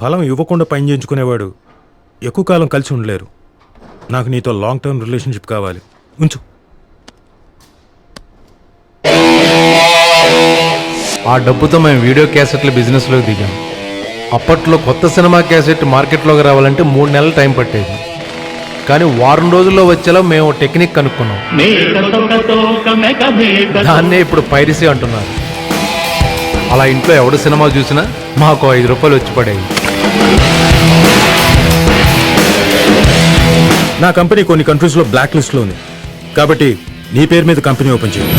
ఫలం ఇవ్వకుండా పని చేయించుకునేవాడు ఎక్కువ కాలం కలిసి ఉండలేరు. నాకు నీతో లాంగ్ టర్మ్ రిలేషన్షిప్ కావాలి. ఉంచు. ఆ డబ్బుతో మేము వీడియో క్యాసెట్ల బిజినెస్లోకి దిగాం. అప్పట్లో కొత్త సినిమా క్యాసెట్ మార్కెట్లోకి రావాలంటే మూడు నెలలు టైం పట్టేది. కానీ వారం రోజుల్లో వచ్చేలా మేము టెక్నిక్ కనుక్కున్నాం. దాన్నే ఇప్పుడు పైరసీ అంటున్నారు. అలా ఇంట్లో ఎవడు సినిమా చూసినా మాకు ఐదు రూపాయలు వచ్చి పడేవి. నా కంపెనీ కొన్ని కంట్రీస్లో బ్లాక్ లిస్ట్లో ఉంది కాబట్టి నీ పేరు మీద కంపెనీ ఓపెన్ చేయి.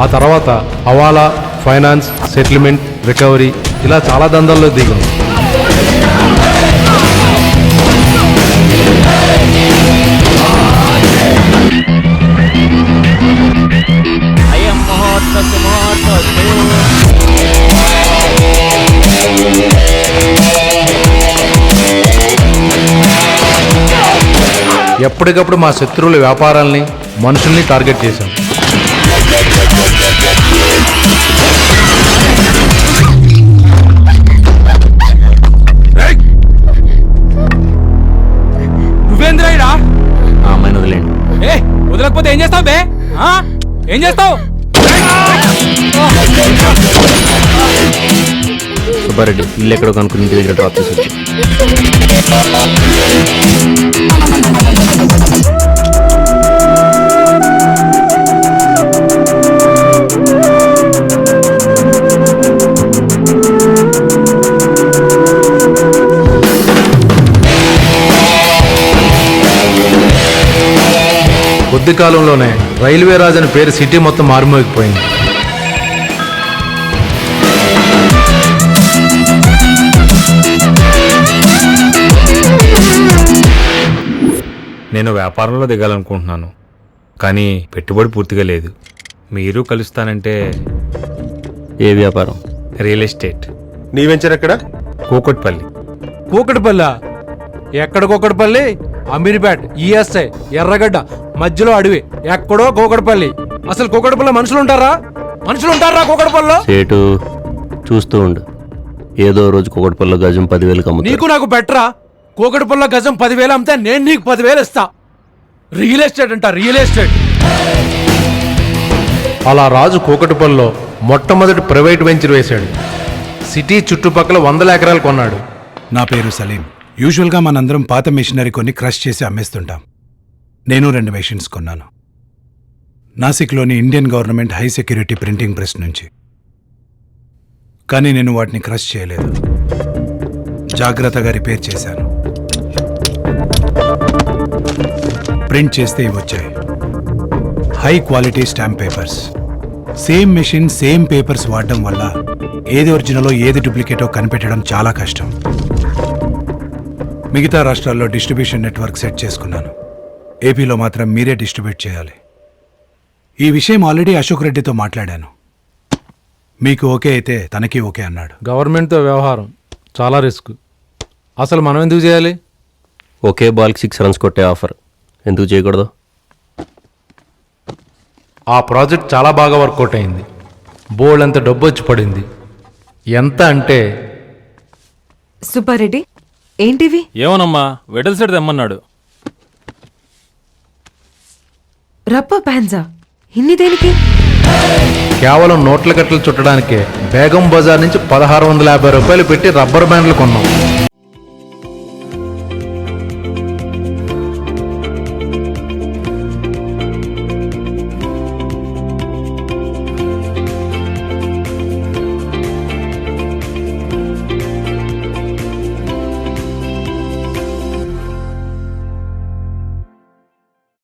ఆ తర్వాత హవాలా ఫైనాన్స్ సెటిల్మెంట్ రికవరీ ఇలా చాలా దందాల్లో దిగాం ఎప్పటికప్పుడు మా శత్రువుల వ్యాపారాల్ని మనుషుల్ని టార్గెట్ చేశాం. నువ్వేంద్రా ఈడ? ఆ అమ్మాయిని వదిలేండి ఏ వదలకపోతే ఏం చేస్తావు బే? ఆ? ఏం చేస్తావు? సుబ్బారెడ్డి ఇల్లు ఎక్కడో కనుక్కుని ఇంటి దగ్గర డ్రాప్ చేసి వచ్చి. కొద్ది కాలంలోనే రైల్వే రాజ్ అని పేరు సిటీ మొత్తం మారుమోగిపోయింది. నేను వ్యాపారంలో దిగాలనుకుంటున్నాను కానీ పెట్టుబడి పూర్తిగా లేదు. మీరు కలుస్తానంటే ఏ వ్యాపారం? Real estate. నీ వెంచర్ ఎక్కడ? కూకట్పల్లి. కూకటిపల్లి? ఎక్కడికొకటిపల్లి? అమీర్పేట్ ఈఎస్ఐ ఎర్రగడ్డ. మధ్యలో అడవి ఎక్కడో కూకటిపల్లి అసలు కూకటిపల్లి మనుషులు ఉంటారా మనుషులు ఉంటారా కూకటిపల్లిలో సేటు చూస్తూ ఉండు. ఏదో రోజు కుకటిపల్లి గజం పదివేలకు అమ్ముతారు నీకు నాకు పెట్టరా కూకటిపల్లి గజం పదివేలు అమ్మితే నేను నీకు పదివేలు ఇస్తా. రియల్ ఎస్టేట్ అంట రియల్ ఎస్టేట్. అలా రాజు కూకటిపల్లిలో మొట్టమొదటి ప్రైవేట్ వెంచర్ వేశాడు. సిటీ చుట్టుపక్కల వందల ఎకరాలు కొన్నాడు. నా పేరు సలీం. యూజువల్గా మనందరం పాత మిషనరీ కొన్ని క్రష్ చేసి అమ్మేస్తుంటాం. నేను రెండు మెషిన్స్ కొన్నాను. నాసిక్లోని Indian government high security printing press నుంచి. కానీ నేను వాటిని క్రష్ చేయలేదు. జాగ్రత్తగా రిపేర్ చేశాను. ప్రింట్ చేస్తే ఇవి వచ్చాయి. High quality stamp papers. Same machine same papers వాడడం వల్ల ఏది ఒరిజినలో ఏది డూప్లికేటో కనిపెట్టడం చాలా కష్టం. మిగతా రాష్ట్రాల్లో డిస్ట్రిబ్యూషన్ నెట్వర్క్ సెట్ చేసుకున్నాను. ఏపీలో మాత్రం మీరే డిస్ట్రిబ్యూట్ చేయాలి. ఈ విషయం ఆల్రెడీ అశోక్ రెడ్డితో మాట్లాడాను. మీకు ఓకే అయితే తనకి ఓకే అన్నాడు. గవర్నమెంట్తో వ్యవహారం చాలా రిస్క్. అసలు మనం ఎందుకు చేయాలి? ఒకే బాల్కి సిక్స్ రన్స్ కొట్టే ఆఫర్. ఎందుకు చేయకూడదు? ఆ ప్రాజెక్ట్ చాలా బాగా వర్కౌట్ అయింది. బోల్డ్ అంత డబ్బు వచ్చి పడింది. ఎంత అంటే సుబ్బారెడ్డి ఏంటివి? ఏమోనమ్మా వెడల్ సెట్ తెమ్మన్నాడు. రబ్బర్ బ్యాండ్సా? ఇన్ని దేనికి? కేవలం నోట్ల కట్టలు చుట్టడానికే బేగం బజార్ నుంచి పదహారు వందల యాభై రూపాయలు పెట్టి రబ్బర్ బ్యాండ్లు కొన్నాం.